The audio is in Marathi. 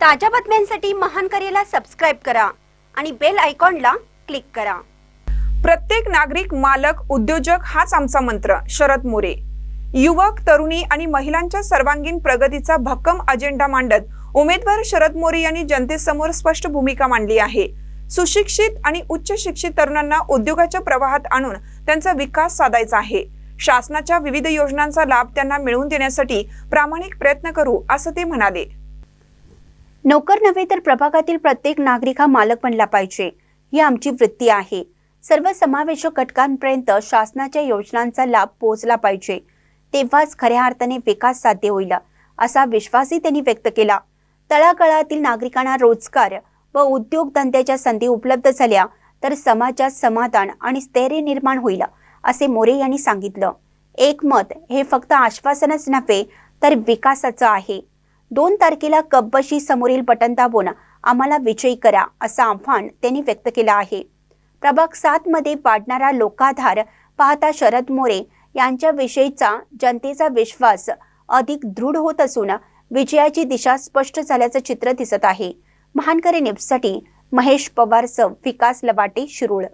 ताज्या बातम्यांसाठी महान करेला सबस्क्राईब करा आणि बेल आयकॉनला क्लिक करा. प्रत्येक नागरिक मालक उद्योजक हाच आमचा मंत्र शरद मोरे. युवक तरुणी आणि महिलांच्या सर्वांगीण प्रगतीचा भक्कम अजेंडा मांडत उमेदवार शरद मोरे यांनी जनतेसमोर स्पष्ट भूमिका मांडली आहे. सुशिक्षित आणि उच्च शिक्षित तरुणांना उद्योगाच्या प्रवाहात आणून त्यांचा विकास साधायचा आहे. शासनाच्या विविध योजनांचा लाभ त्यांना मिळवून देण्यासाठी प्रामाणिक प्रयत्न करू असं ते म्हणाले. नोकर नव्हे तर प्रभागातील प्रत्येक नागरिक हा मालक बनला पाहिजे. ही आमची वृत्ती आहे. सर्व समावेशक घटकांपर्यंत शासनाच्या योजनांचा लाभ पोहोचला पाहिजे. तेव्हाच खऱ्या अर्थाने विकास साध्य होईल असा विश्वासही त्यांनी व्यक्त केला. तळागाळातील नागरिकांना रोजगार व उद्योगधंद्याच्या संधी उपलब्ध झाल्या तर समाजात समाधान आणि स्थैर्य निर्माण होईल असे मोरे यांनी सांगितलं. एकमत हे फक्त आश्वासनच नव्हे तर विकासाचं आहे. दोन तारखेला कब्बशी समोरील बटन दाबून आम्हाला विजयी करा असं आव्हान त्यांनी व्यक्त केलं आहे. प्रभाग सात मध्ये वाढणारा लोकाधार पाहता शरद मोरे यांच्याविषयीचा जनतेचा विश्वास अधिक दृढ होत असून विजयाची दिशा स्पष्ट झाल्याचं चित्र दिसत आहे. महानकरी न्यूजसाठी महेश पवारसह विकास लवाटे शिरूळ